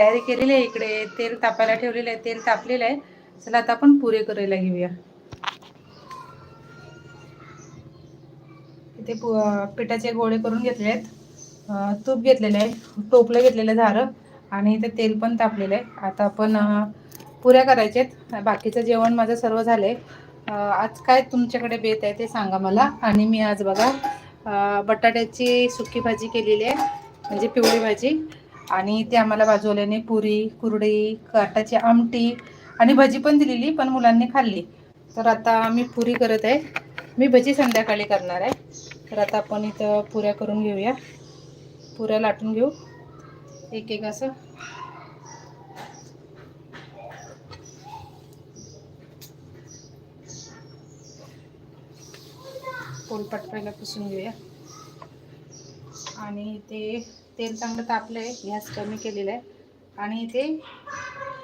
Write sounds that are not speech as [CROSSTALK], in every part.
तयारी केलेली आहे इकडे तेल तापायला ठेवलेलं आहे तेल तापलेलं आहे. चला आता आपण पुरे करायला घेऊया. इथे पु- पिठाचे गोळे करून घेतले आहेत. तूप घेतलेलं आहे टोपलं घेतलेलं आहे झारं आणि इथे तेल पण तापलेलं आहे. आता आपण पुऱ्या करायच्या आहेत. बाकीचं जेवण माझं सर्व झालं आहे. आज काय तुमच्याकडे बेत आहे ते सांगा मला. आणि मी आज बघा बटाट्याची सुकी भाजी केलेली आहे म्हणजे पिवळी भाजी. आणि ते आम्हाला बाजूल्याने पुरी कुरडी काटाची आमटी आणि भजी पण दिलेली पण मुलांनी खाल्ली. तर आता मी पुरी करत आहे. मी भजी संध्याकाळी करणार आहे. तर आता आपण इथं पुऱ्या करून घेऊया. पुऱ्या लाटून घेऊ. एक एक असं. पोलपाट पहिला पुसून घेऊया. आणि ते तेल चांगलं तापलं आहे गॅस कमी केलेला आहे. आणि इथे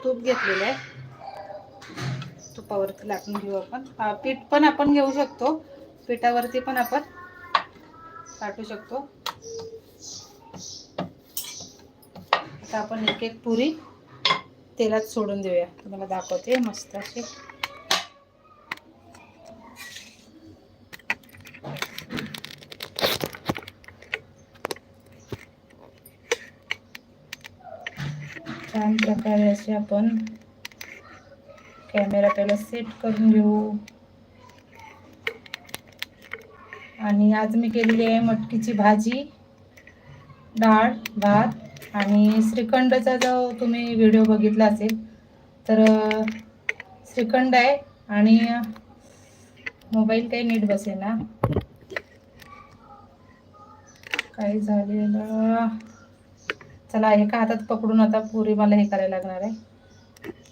तूप घेतलेलं आहे. तुपावरती लाटून घेऊ आपण. पीठ पण आपण घेऊ शकतो. पिठावरती पण आपण लाटू शकतो. आता आपण एक एक पुरी तेलात सोडून देऊया. तुम्हाला दाखवते मस्त अशी. छान प्रकारे असे आपण कॅमेरा पहिला सेट करून घेऊ. आणि आज मी केलेली आहे मटकीची भाजी डाळ भात आणि श्रीखंडचा जो तुम्ही व्हिडिओ बघितला असेल तर श्रीखंड आहे आणि मोबाईल काही नीट बसेना. काही झालेलं. चला एका हातात पकडून आता पुरी मला हे करायला लागणार आहे?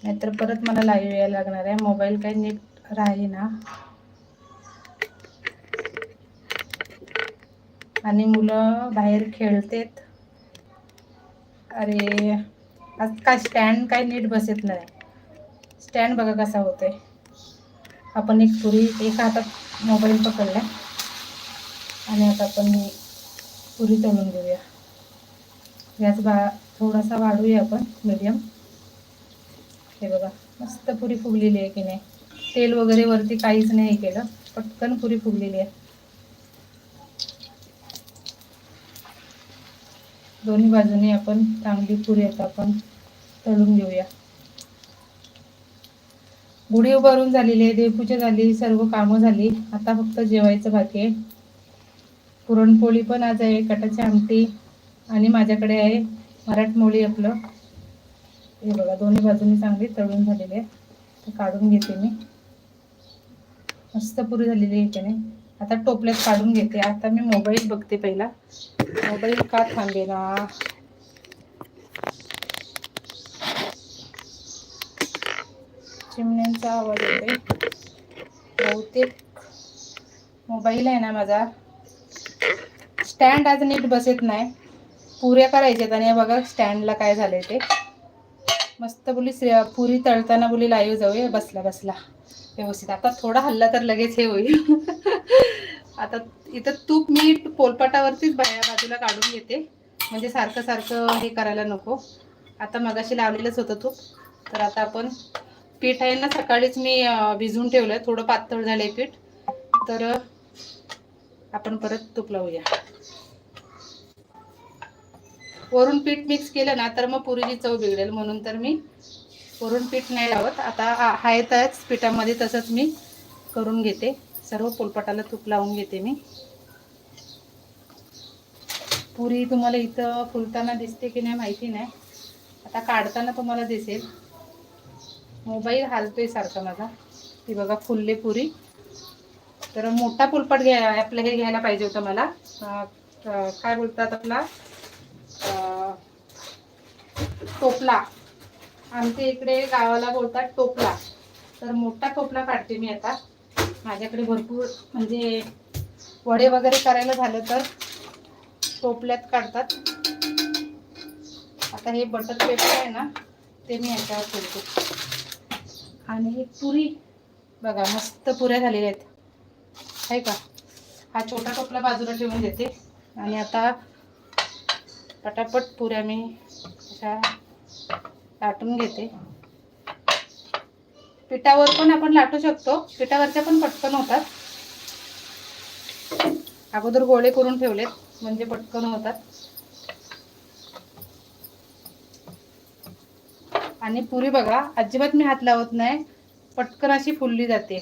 नाहीतर परत मला लाईव्ह यायला लागणार आहे. मोबाईल काही नीट राहीना. आणि मुलं बाहेर खेळतेत. अरे आज काय स्टँड काय नीट बसत नाही. स्टँड बघा कसा होतोय. आपण एक पुरी एका हातात मोबाईल पकडला आणि आता आपण पुरी तळून घेऊया. गॅस बा थोडासा वाढूया आपण मीडियम हे बघा मस्त पुरी फुगलेली आहे की नाही. तेल वगैरे वरती काहीच नाही केलं पटकन पुरी फुगलेली आहे. दोन्ही बाजूनी आपण चांगली पुरी आता आपण तळून घेऊया. गुढी उभारून झालेली आहे देवपूजा झाली सर्व कामं झाली. आता फक्त जेवायचं बाकी आहे. पुरणपोळी पण आज आहे कटाची आमटी. आणि माझ्याकडे आहे मराठमोळी आपलं. हे बघा दोन्ही बाजूनी चांगली तळून झालेली आहे. ते काढून घेते मी. मस्त पुरी झालेली आहे त्याने. आता टोपल्यात काढून घेते. आता मी मोबाईल बघते पहिला. मोबाईल का थांबेना? चिमण्यांचा आवाज येतोय. बहुतेक मोबाईल आहे ना माझा. स्टँड आज नीट बसत नाही. पुऱ्या करायच्यात आणि बघा स्टँडला काय झालंय ते. मस्त बोली श्रे- पुरी तळताना बोली लाईव्ह जाऊया. बसला बसला. व्यवस्थित. आता थोडा हल्ला तर लगेच हे होईल. [LAUGHS] आता इथं तूप मी पोलपाटावरतीच बाहेर बाजूला काढून घेते. म्हणजे सारखं सारखं हे करायला नको. आता मगाशी लावलेलंच होतं तूप. तर आता आपण पीठ आहे ना सकाळीच मी भिजून ठेवलं ठेवलंय. थोडं पातळ झालंय पीठ. तर आपण परत तूप लावूया. वरून पीठ मिक्स केलं ना तर मग पुरीची चव बिघडेल. म्हणून तर मी वरून पीठ नाही लावत. आता आहे त्याच पिठामध्ये तसंच मी करून घेते. सर्व पोलपाटाला तूप लावून घेते मी. पुरी तुम्हाला इथं फुलताना दिसते की नाही माहिती नाही. आता काढताना तुम्हाला दिसेल. मोबाईल हालतोय सारखा माझा. ती बघा फुलले पुरी. तर मोठा पुलपट घ्या आपलं हे घ्यायला पाहिजे होतं मला. काय बोलतात आपला? टोपला. आमच्या इकडे गावाला बोलतात टोपला. तर मोठा टोपला काढते मी आता. माझ्याकडे भरपूर म्हणजे वडे वगैरे करायला झालं तर टोपल्यात काढतात. आता हे बटर पेपर आहे ना ते मी याच्यावर ठेवते. आणि ही पुरी बघा मस्त पुऱ्या झालेल्या आहेत. आहे का? हा छोटा टोपला बाजूला ठेवून देते. आणि आता पटापट पुऱ्या मी अशा लाटून घेते. पिठावर पण आपण लाटू शकतो. पिठावरच्या पण पटकन होतात. अगोदर गोळे करून ठेवलेत म्हणजे पटकन होतात. आणि पुरी बघा अजिबात मी हात लावत नाही. पटकन अशी फुलली जाते.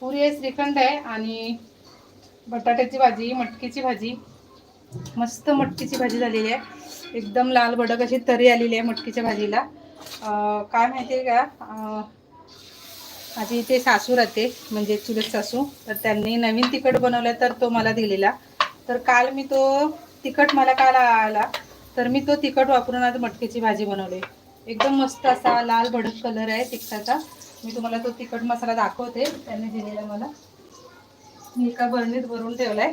पुरी आहे श्रीखंड आहे आणि बटाट्याची भाजी मटकीची भाजी. मस्त मटकीची भाजी झालेली आहे. एकदम लाल भडक अशी तरी आलेली आहे मटकीच्या भाजीला. काय माहिती आहे का माझी इथे सासू राहते म्हणजे चुलत सासू. तर त्यांनी नवीन तिखट बनवलं तर तो मला दिलेला. तर काल मी तो तिखट मला काल आला. तर मी तो तिखट वापरून आज मटकीची भाजी बनवली. एकदम मस्त असा लाल भडक कलर आहे तिखटाचा. मी तुम्हाला तो तिखट मसाला दाखवते. त्यांनी दिलेला मला. मी एका बरणीत भरून ठेवलाय.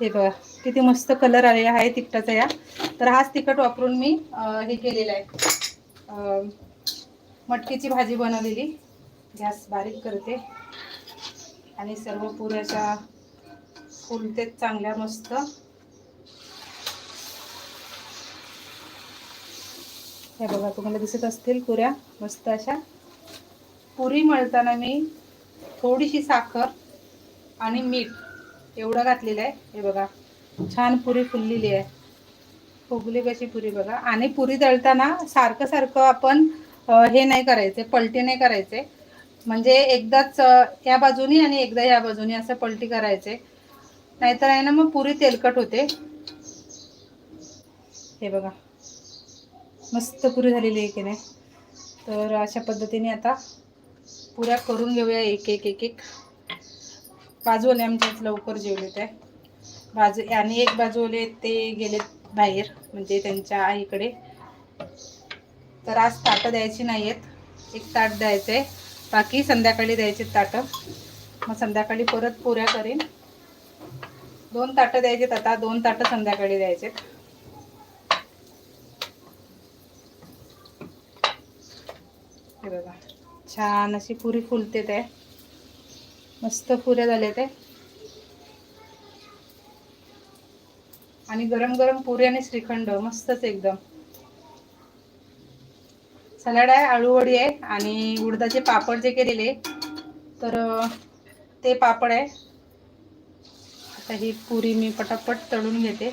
हे बघा किती मस्त कलर आलेला आहे तिखटाचा या. तर हाच तिखट वापरून मी हे केलेलं आहे. मटकीची भाजी बनवलेली. गॅस बारीक करते. आणि सर्व पुऱ्याच्या फुलतेच चांगल्या मस्त. हे बघा तुम्हाला दिसत असतील पुऱ्या. मस्त अशा. पुरी मळताना मी थोडीशी साखर आणि मीठ. एवढं घातलेलं आहे. हे बघा. छान पुरी फुललेली आहे. फुगली कशी पुरी बघा. आणि पुरी दळताना सारखं सारखं आपण हे नाही करायचे पलटी नाही करायचे. म्हणजे एकदाच या बाजूनी आणि एकदा या बाजूनी असं पलटी करायचे. नाहीतर आहे ना मग पुरी तेलकट होते. हे बघा. मस्त पुरी झालेली आहे की नाही. तर अशा पद्धतीने आता पुऱ्या करून घेऊया एक एक एक एक. बाजूवाले आमच्यात लवकर जेवलेत आहे बाजू आणि एक बाजूले ते गेलेत बाहेर म्हणजे त्यांच्या आईकडे. तर आज ताटं द्यायची नाही आहेत एक ताट द्यायचं आहे बाकी संध्याकाळी द्यायचे ताटं. मग संध्याकाळी परत पुऱ्या करेन. दोन ताटं द्यायचेत आता. दोन ताटं संध्याकाळी द्यायचेत. बघा. छान अशी पुरी फुलते ते. मस्त पुऱ्या झाल्या ते आणि गरम गरम पुरी आणि श्रीखंड मस्तच एकदम. सलाड आहे आळूवडी आहे आणि उडदाचे पापड जे केलेले तर ते पापड आहे. आता ही पुरी मी पटापट तळून घेते.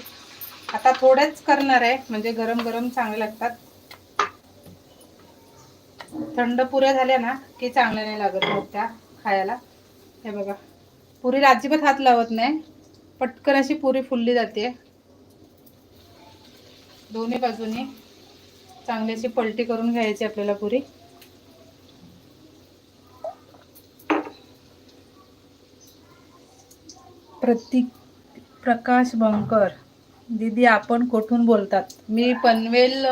आता थोड्याच करणार आहे म्हणजे गरम गरम चांगले लागतात. थंड पुऱ्या झाल्या ना की चांगल्या नाही लागत मग त्या खायला. हे बघा. पुरीला अजिबात हात लावत नाही. पटकन अशी पुरी फुलली जाते. दोन्ही बाजूनी चांगली अशी पलटी करून घ्यायची आपल्याला पुरी. प्रतीक प्रकाश बंकर दीदी आपण कुठून बोलतात? मी पनवेल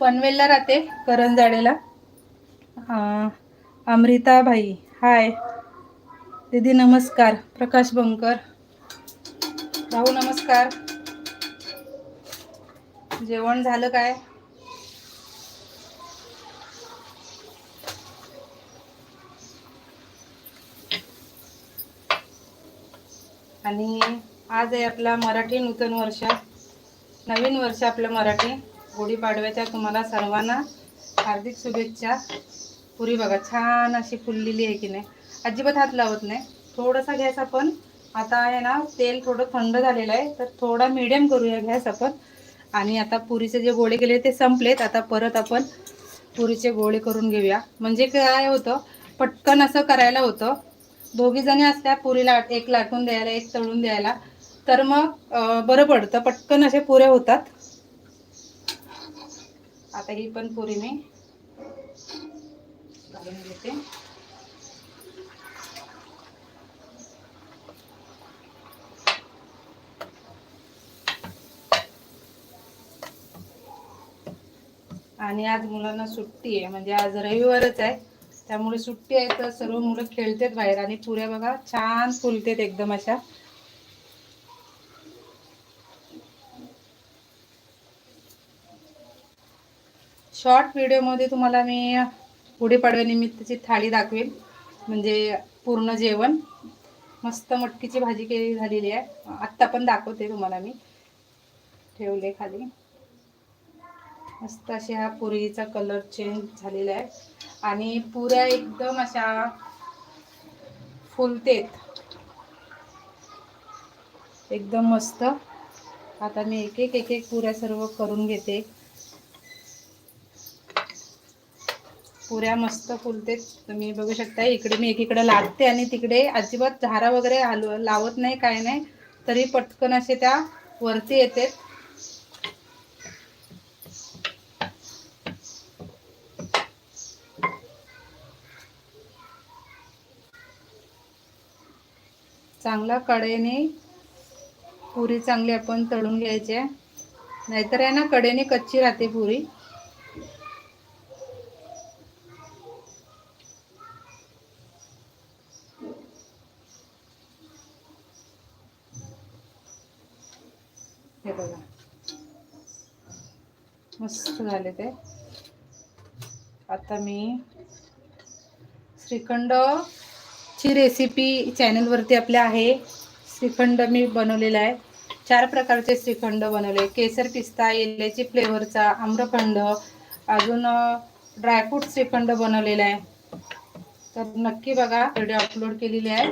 पनवेलला राहते करंजाडेला अं, अमृता भाई हाय दीदी नमस्कार प्रकाश बंकर. भाऊ नमस्कार. जेवण झालं काय? आणि आज आहे आपला मराठी नूतन वर्ष. नवीन वर्ष आपलं मराठी. गुढीपाडव्याच्या तुम्हाला सर्वांना हार्दिक शुभेच्छा. पुरी बघा छान अशी फुललेली आहे की नाही. अजिबात हात लावत नाही. थोडासा गॅस आपण. आता आहे ना तेल थोडं थंड झालेलं आहे तर थोडा मिडियम करूया गॅस आपण. आणि आता पुरीचे जे गोळे केले ते संपलेत. आता परत आपण पुरीचे गोळे करून घेऊया. म्हणजे काय होतं पटकन असं करायला होतं. दोघी जणी असल्या पुरीला एक लाटून द्यायला एक तळून द्यायला. तर मग बरं पडतं. पटकन असे पुऱ्या होतात. आता ही पण पुरी मी घालून घेते. आणि आज मुलांना सुट्टी आहे. म्हणजे आज रविवारच आहे. त्यामुळे सुट्टी आहे तर सर्व मुलं खेळतात बाहेर. आणि पुऱ्या बघा छान फुलतेत एकदम अशा. शॉर्ट व्हिडिओमध्ये तुम्हाला मी गुढीपाडव्यानिमित्तची थाळी दाखवेल. म्हणजे पूर्ण जेवण. मस्त मटकीची भाजी केली झालेली आहे. आत्ता पण दाखवते तुम्हाला मी. ठेवले खाली. मस्त अशा ह्या पुरीचा कलर चेंज झालेला आहे. आणि पुऱ्या एकदम अशा फुलतेत. एकदम मस्त. आता मी एक एक एक एक पुऱ्या सर्व करून घेते. पुऱ्या मस्त फुलतेत. तुम्ही बघू शकता इकडे मी एकीकडे लाटते आणि तिकडे अजिबात झारा वगैरे हलव लावत नाही काय नाही. तरी पटकन असे त्या वरती येतात. चांगला कडेने पुरी चांगली आपण तळून घ्यायची आहे. नाहीतर आहे ना कडेने कच्ची राहते पुरी. हे बघा. मस्त झाले ते. आता मी श्रीखंड ची रेसिपी चॅनलवरती आपल्या आहे. श्रीखंड मी बनवलेला आहे. चार प्रकारचे श्रीखंड बनवले. केसर पिस्ता इलायची फ्लेवरचा आम्रखंड अजून ड्रायफ्रूट श्रीखंड बनवलेला आहे. तर नक्की बघा व्हिडिओ अपलोड केलेली आहे.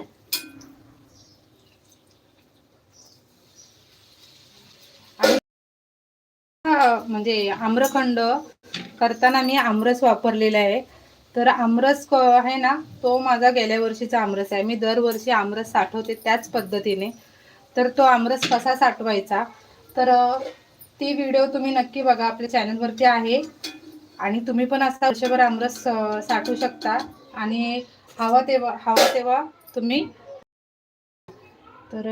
म्हणजे आम्रखंड करताना मी आमरस वापरलेला आहे. तर आमरस आहे ना तो माझा गेल्या वर्षीचा आमरस आहे. मी दरवर्षी आमरस साठवते त्याच पद्धतीने. तर तो आमरस कसा साठवायचा? तर ती व्हिडिओ तुम्ही नक्की बघा. आपल्या चॅनलवरती आहे. आणि तुम्ही पण असा वर्षभर आमरस साठवू शकता. आणि हवा तेव्हा हवा तेव्हा तुम्ही तर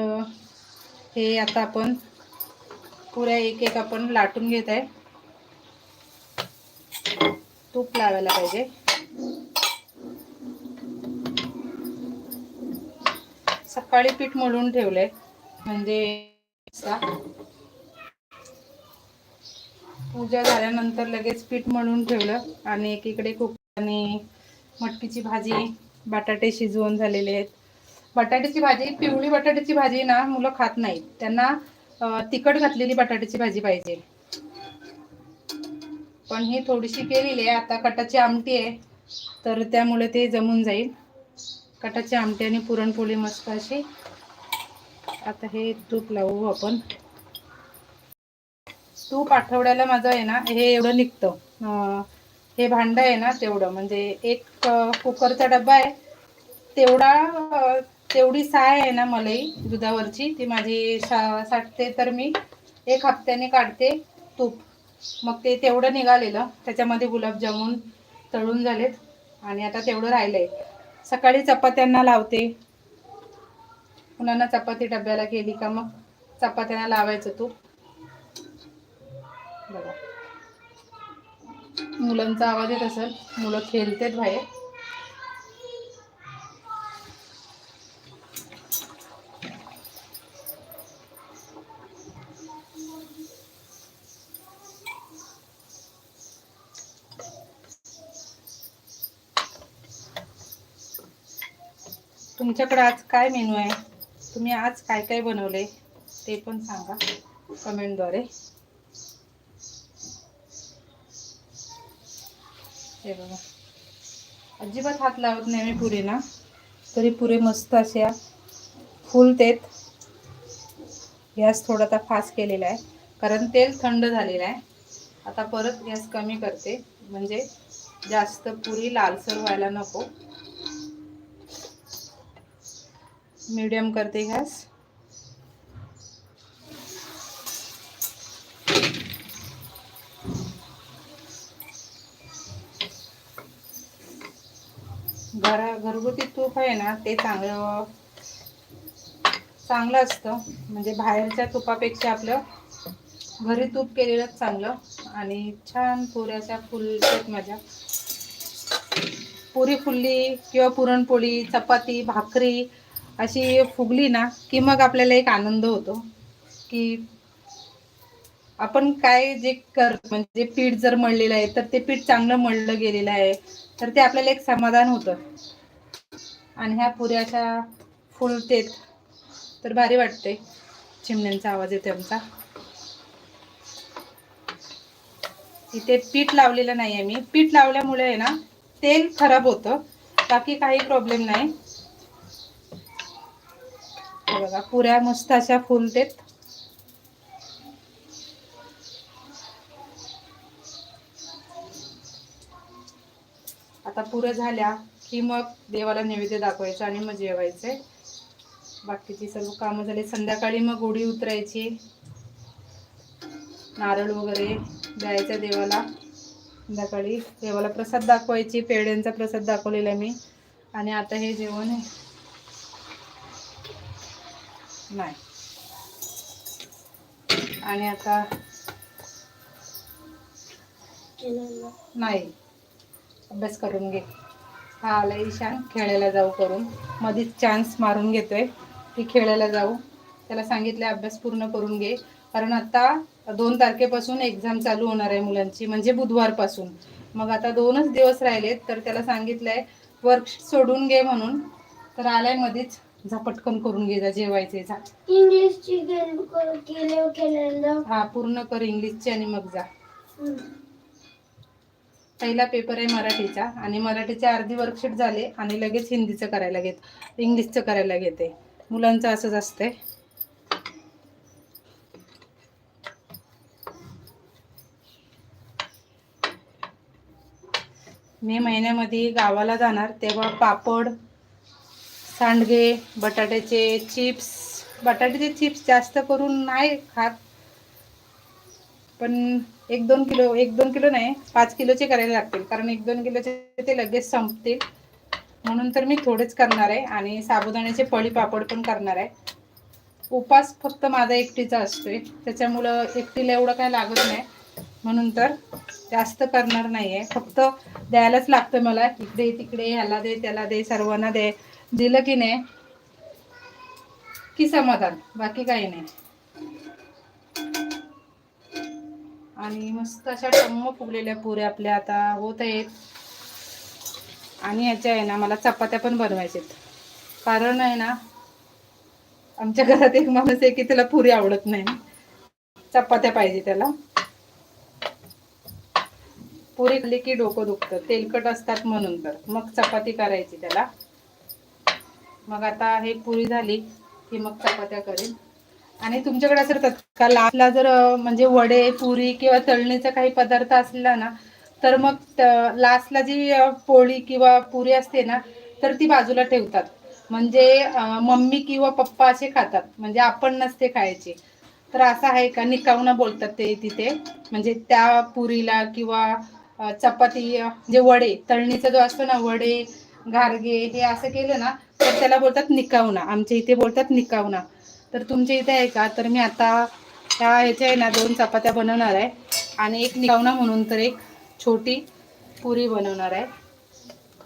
हे आता आपण पुऱ्या एक एक आपण लाटून घेत आहे. तूप लावायला पाहिजे. सकाळी पीठ मळून ठेवलंय. म्हणजे पूजा झाल्यानंतर लगेच पीठ मळून ठेवलं आणि एकीकडे खूप आणि मटकीची भाजी बटाटे शिजवून झालेले आहेत. बटाट्याची भाजी पिवळी बटाट्याची भाजी ना मुलं खात नाहीत. त्यांना तिखट घातलेली बटाट्याची भाजी पाहिजे. पण ही थोडीशी केलेली आहे. आता कटाची आमटी आहे. तर त्यामुळे ते जमून जाईल. कटाची आमटी आणि पुरणपोळी मस्त अशी. आता हे तूप लावू आपण. तूप आठवड्याला माझं आहे ना हे एवढं निघतं. हे भांडं आहे ना तेवढं. म्हणजे एक कुकरचा डब्बा आहे. तेवढा तेवढी साय आहे ना मलाई दुधावरची. ती माझी साठते तर मी एक हप्त्याने काढते तूप. मग ते तेवढं निघालेलं. त्याच्यामध्ये गुलाबजामून तळून झालेत. आणि आता तेवढं राहिलंय. सकाळी चपात्यांना लावते. मुलांना चपाती डब्याला केली का मग? चपात्यांना लावायचं तू. बघा. मुलांचा आवाज येत असेल. मुलं खेळतेत बाहेर. तुमच्याकडे आज काय मेनू आहे? तुम्ही आज काय काय बनवले? ते पण सांगा कमेंटद्वारे. हे बघा. अजिबात हात लावत नाही मी पुरे ना. तरी पुरे मस्त अशा फुलतेत गॅस थोडासा फास्ट केलेला आहे. कारण तेल थंड झालेलं आहे. आता परत गॅस कमी करते. म्हणजे जास्त पुरी लालसर व्हायला नको. मीडियम करते गॅस. घरा घरगुती तूप आहे ना ते चांगलं चांगलं असतं. म्हणजे बाहेरच्या तुपापेक्षा आपलं घरी तूप केलेलंच चांगलं. आणि छान पुऱ्याच्या फुलतात माझ्या. पुरी फुल्ली किंवा पुरणपोळी चपाती भाकरी अशी फुगली ना की मग आपल्याला एक आनंद होतो की आपण काय जे कर म्हणजे पीठ जर मळलेलं आहे तर ते पीठ चांगलं मळलं गेलेलं आहे तर ते आपल्याला एक समाधान होतं. आणि ह्या पुऱ्या अशा फुलतेत तर भारी वाटते चिमण्यांचा आवाज येतो आमचा. इथे पीठ लावलेलं नाही आहे मी. पीठ लावल्यामुळे आहे ना तेल खराब होतं. बाकी काही प्रॉब्लेम नाही. हे बघा पुऱ्या मस्त अशा फुलतेत. आता पुऱ्या झाल्या की मग देवाला नैवेद्य दाखवायचं आणि मग जेवायचे. बाकीची सर्व कामं झाली. संध्याकाळी मग गुढी उतरायची. नारळ वगैरे द्यायचा देवाला. संध्याकाळी देवाला प्रसाद दाखवायची. पेढ्यांचा प्रसाद दाखवलेला मी. आणि आता हे जेवण आहे. नाही. आणि आता नाही. अभ्यास करून घे. हा आला ईशान. खेळायला जाऊ करून. मध्येच चान्स मारून घेतोय. की खेळायला जाऊ. त्याला सांगितलं अभ्यास पूर्ण करून घे. कारण आता दोन तारखेपासून एक्झाम चालू होणार आहे मुलांची. म्हणजे बुधवारपासून. मग आता दोनच दिवस राहिलेत तर त्याला सांगितलंय वर्क सोडून घे म्हणून. तर आलाय मध्येच जा पटकन करून घे जा जेवायचे जा. इंग्लिशची केले हा पूर्ण कर इंग्लिशचे आणि मग जा. पहिला पेपर आहे मराठीचा आणि मराठीचे अर्धी वर्कशीट झाले आणि लगेच हिंदीचं करायला घेत इंग्लिशचं करायला घेते. मुलांचं असंच असतंय. मे महिन्यामध्ये गावाला जाणार तेव्हा पापड सांडगे बटाट्याचे चिप्स. बटाट्याचे चिप्स जास्त करून नाही खात. पण एक दोन किलो एक दोन किलो नाही पाच किलोचे करायला लागतील. कारण एक दोन किलोचे ते लगेच संपतील. म्हणून तर मी थोडेच करणार आहे आणि साबुदाण्याचे पळी पापड पण करणार आहे. उपास फक्त माझा एकटीचा असतोय. त्याच्यामुळं एकटीला एवढं काय लागत नाही. म्हणून तर जास्त करणार नाही आहे फक्त द्यायलाच लागतं मला. इकडे तिकडे ह्याला दे त्याला दे सर्वांना दे. दिलं की नाही? की समाधान? बाकी काही नाही. आणि मस्त अशा टम्म फुगलेल्या पुऱ्या आपल्या आता होत आहेत. आणि याच्या आहे ना मला चपात्या पण बनवायच्या कारण आहे ना आमच्या घरात एक माणूस आहे की त्याला पुरी आवडत नाही. चपात्या पाहिजे त्याला. पुरी खाली की डोकं दुखतं? तेलकट असतात म्हणून तर. मग चपाती करायची त्याला. मग आता हे पुरी झाली की मग चपात्या करेन. आणि तुमच्याकडे असं तत्काल लास्टला जर म्हणजे वडे पुरी किंवा तळणीचा काही पदार्थ असला ना तर मग लास्टला जी पोळी किंवा पुरी असते ना तर ती बाजूला ठेवतात. म्हणजे मम्मी किंवा पप्पा असे खातात. म्हणजे आपण नसते खायचे. तर असं आहे का? निकावना बोलतात ते तिथे. म्हणजे त्या पुरीला किंवा चपाती जे वडे तळणीचा जो असतो ना वडे घारगे हे असं केलं ना तर त्याला बोलतात निकावना. आमच्या इथे बोलतात निकावना. तर तुमच्या इथे आहे का? तर मी आता ह्या ह्याच्या आहे ना दोन चपात्या बनवणार आहे. आणि एक निकावना म्हणून तर एक छोटी पुरी बनवणार आहे.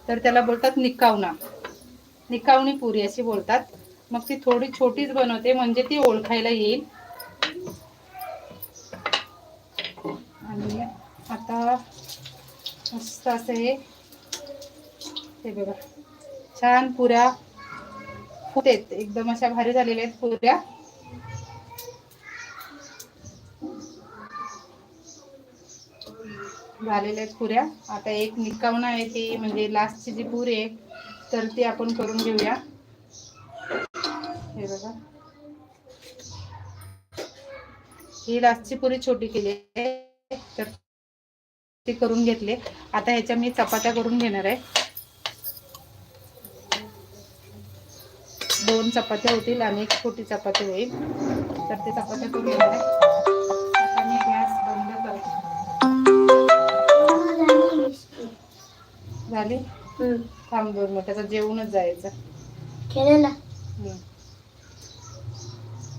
तर त्याला बोलतात निकावना. निकावणी पुरी अशी बोलतात. मग ती थोडी छोटीच बनवते म्हणजे ती ओळखायला येईल. आणि आता मस्त असं हे हे बघा. छान पुऱ्या फुटेत एकदम अशा भारी झालेल्या आहेत पुऱ्या. झालेल्या आहेत पुऱ्या. आता एक निकावणं आहे ती म्हणजे लास्टची जी पुरी आहे तर ती आपण करून घेऊया. हे बघा. ही लास्टची पुरी छोटी केली आहे तर ती करून घेतली आता ह्याच्या मी चपात्या करून घेणार आहे. दोन चपात्या होतील आणि एक छोटी चपाती होईल. तर ते चपात्या करून घेणार आता मी गॅस बंद करते. झाली? थांब दोन मिनिट त्याचा जेवूनच जायचं. केलेला.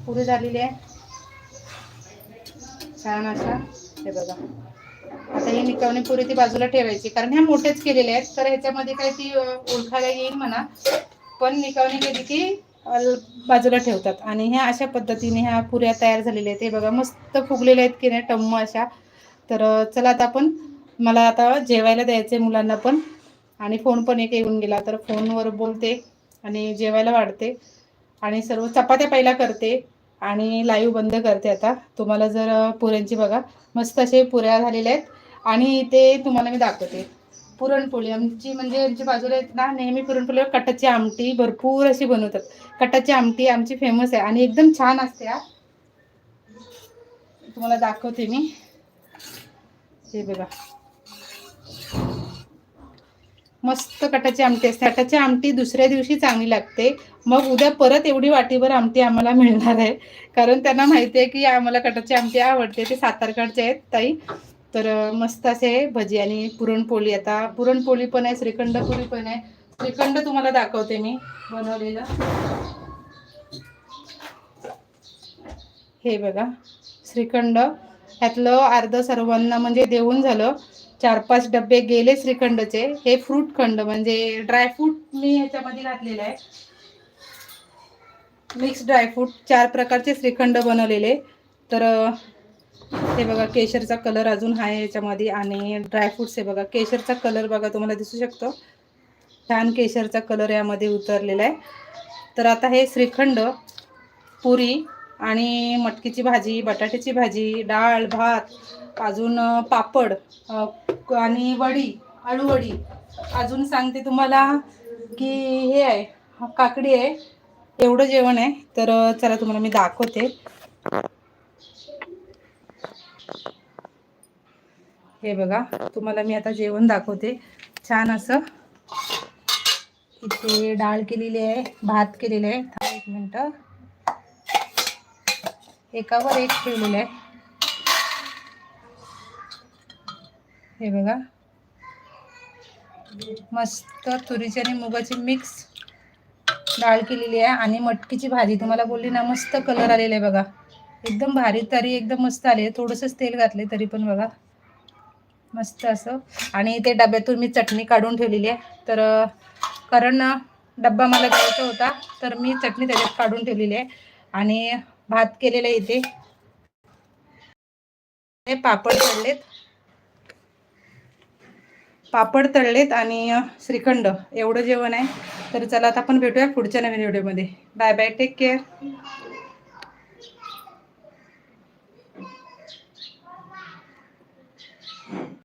पुरी झालेली आहे. छान अशा हे बघा. आता ही निकावणी पुरी ती बाजूला ठेवायची. कारण ह्या मोठेच केलेल्या आहेत. तर ह्याच्यामध्ये काय ती ओळखायला येईल म्हणा. पण निकावणी केली की बाजूला ठेवतात. आणि ह्या अशा पद्धतीने ह्या पुऱ्या तयार झालेल्या आहेत. हे बघा मस्त फुगलेल्या आहेत की नाही टम्म अशा. तर चला आता आपण मला आता जेवायला द्यायचं आहे मुलांना पण. आणि फोन पण एक येऊन गेला तर फोनवर बोलते आणि जेवायला वाढते. आणि सर्व चपात्या पहिला करते आणि लाईव्ह बंद करते आता. तुम्हाला जर पुऱ्यांची बघा मस्त असे पुऱ्या झालेल्या आहेत. आणि ते तुम्हाला मी दाखवते. पुरणपोळी. आमची म्हणजे आमच्या बाजूला येत ना नेहमी पुरणपोळीवर कटाची आमटी भरपूर अशी बनवतात. कटाची आमटी आमची फेमस आहे आणि एकदम छान असते हा. तुम्हाला दाखवते मी. हे बघा. मस्त कटाची आमटी असते. कटाची आमटी दुसऱ्या दिवशी चांगली लागते. मग उद्या परत एवढी वाटीभर आमटी आम्हाला मिळणार आहे. कारण त्यांना माहिती आहे की आम्हाला कटाची आमटी आवडते. ते सातारकडचे आहेत ताई. तर मस्त असे भजी आणि पुरणपोळी आता पुरणपोळी पण आहे श्रीखंड पुरी पण आहे. श्रीखंड तुम्हाला दाखवते मी बनवलेलं. हे बघा श्रीखंड. ह्यातलं अर्ध सर्वांना म्हणजे देऊन झालं. चार पाच डबे गेले श्रीखंडचे. हे फ्रूट खंड म्हणजे ड्रायफ्रूट मी ह्याच्यामध्ये घातलेलं आहे. मिक्स ड्रायफ्रूट चार प्रकारचे श्रीखंड बनवलेले. तर हे बघा केशरचा कलर अजून आहे याच्यामध्ये आणि ड्रायफ्रुट्स हे बघा. केशरचा कलर बघा तुम्हाला दिसू शकतो. छान केशरचा कलर यामध्ये उतरलेला आहे. तर आता हे श्रीखंड पुरी आणि मटकीची भाजी बटाट्याची भाजी डाळ भात अजून पापड आणि वडी आळूवडी अजून सांगते तुम्हाला की हे आहे काकडी आहे. एवढं जेवण आहे. तर चला तुम्हाला मी दाखवते. हे बघा तुम्हाला मी आता जेवण दाखवते. छान असं. इथे डाळ केलेली आहे भात केलेले आहे. एक मिनटं. एकावर एक ठेवलेलं आहे. हे बघा. मस्त तुरीची आणि मुगाची मिक्स डाळ केलेली आहे आणि मटकीची भाजी. तुम्हाला बोलली ना मस्त कलर आलेला आहे बघा. एकदम भारी तरी एकदम मस्त आले थोडंसंच तेल घातले तरी पण बघा. मस्त असं. आणि ते डब्यातून मी चटणी काढून ठेवलेली आहे. तर कारण डब्बा मला घ्यायचा होता तर मी चटणी त्याच्यात काढून ठेवलेली आहे. आणि भात केलेला आहे इथे. पापड तळलेत. पापड तळलेत आणि श्रीखंड. एवढं जेवण आहे. तर चला आता आपण भेटूया पुढच्या नवीन व्हिडिओमध्ये. Bye bye take care